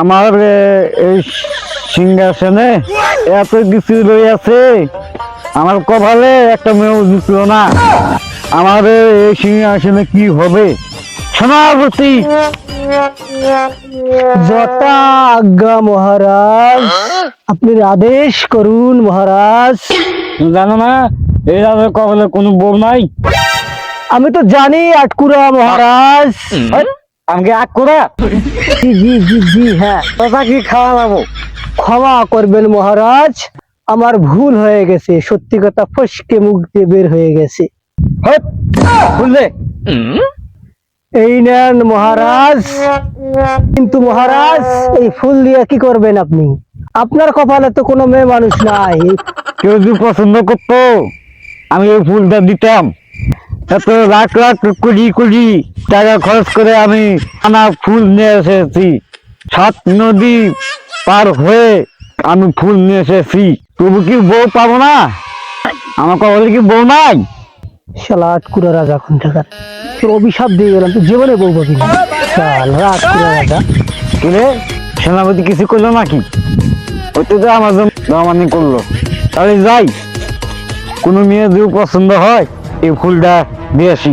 আমার এই সিংহাসনে এত কিছু রয়েছে আমার কপালে একটা মেয়েও দিছিল না। আমার এই সিংহাসনে কি হবে? সমাপতি যথা আজ্ঞা মহারাজ আপনি আদেশ করুন মহারাজ। জানো না এই রাজার কপালে কোনো বউ নাই? আমি তো জানি আটকুরা মহারাজ। আমাকে আগ করা। জি জি জি হ্যাঁ ক্ষমা করবেন মহারাজ, আমার ভুল হয়ে গেছে, সত্যি কথা ফসকে মুখ দিয়ে বের হয়ে গেছে। বুঝলে এই নেন মহারাজ। কিন্তু মহারাজ, এই ফুল দিয়ে কি করবেন আপনি? আপনার কপালে তো কোনো মেয়ে মানুষ নাই। কেউ যদি পছন্দ করতো, আমি ওই ফুলটা দিতাম। এত লাখ লাখ কোটি কোটি টাকা খরচ করে আমি আনা ফুল নিয়ে এসেছি। সাত নদী পার হয়ে আমি ফুল নিয়ে এসেছি। তবু কি বউ পাবো না? আমার কবলে কি বউ নাই? শালা আটকুরা রাজা কোন টাকা তোর অভিশাপ দিয়ে গেলাম তুই জীবনে বউ পাবি না। শালা আটকুরা রাজা। তুলে সেনাপতি কিছু করল নাকি? ওই তো আমার জন্য করল। তাহলে যাই। কোনো মেয়ে যদি পছন্দ হয় এই ফুলটা নিয়ে আসি।